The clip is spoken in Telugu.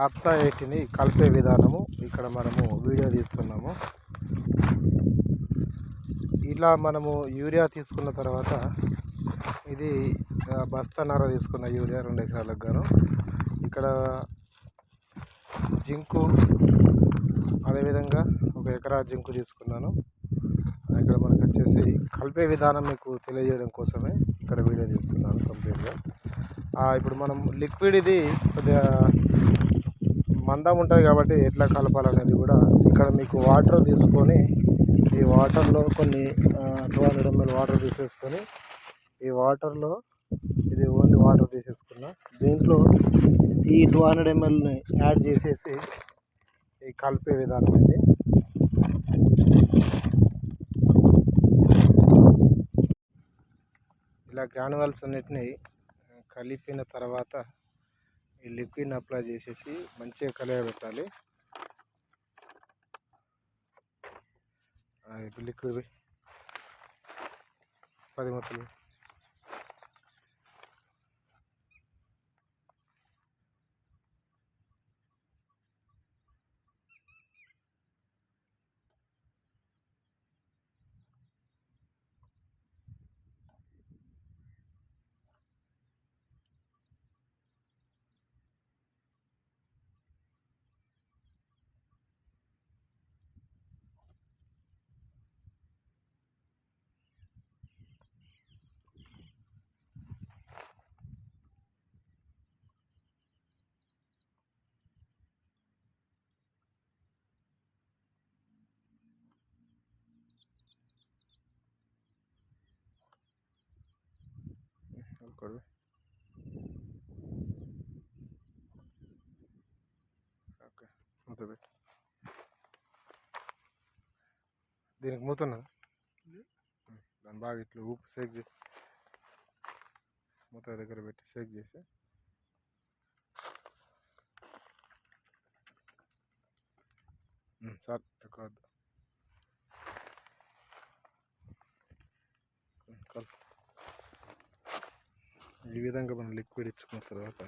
ఆప్సా కలిపే విధానము ఇక్కడ మనము వీడియో తీస్తున్నాము. ఇలా మనము యూరియా తీసుకున్న తర్వాత ఇది బస్తానార తీసుకున్న యూరియా రెండు ఎకరాలకు గాను ఇక్కడ జింకు అదేవిధంగా ఒక ఎకరా జింకు తీసుకున్నాను. ఇక్కడ మనకు వచ్చేసి కలిపే విధానం మీకు తెలియజేయడం కోసమే ఇక్కడ వీడియో తీస్తున్నాను కంప్లీట్గా. ఇప్పుడు మనం లిక్విడ్ ఇది కొద్దిగా మందం ఉంటుంది కాబట్టి ఎట్లా కలపాలనేది కూడా ఇక్కడ మీకు వాటర్ తీసుకొని ఈ వాటర్లో కొన్ని టూ హండ్రెడ్ ఎంఎల్ వాటర్ తీసేసుకొని ఈ వాటర్లో ఇది ఓన్లీ వాటర్ తీసేసుకున్నా. దీంట్లో ఈ టూ హండ్రెడ్ ఎంఎల్ని యాడ్ చేసేసి ఈ కలిపే విధానం ఇది. ఇలా గ్రానువల్స్ అన్నిటిని కలిపిన తర్వాత ఈ లిక్విడ్ని అప్లై చేసేసి మంచిగా కలయబెట్టాలి ఇప్పుడు లిక్విడ్ పది మొత్తం ఒకడు ఓకే మూత పెట్టి దీనికి మూత ఉన్నదా బాగా ఇట్లా ఉప్పు షేక్ చేసి మూత దగ్గర పెట్టి షేక్ చేసి సార్ చాలు ఎక్కువ ఈ విధంగా మనం లిక్విడ్ ఇచ్చుకున్న తర్వాత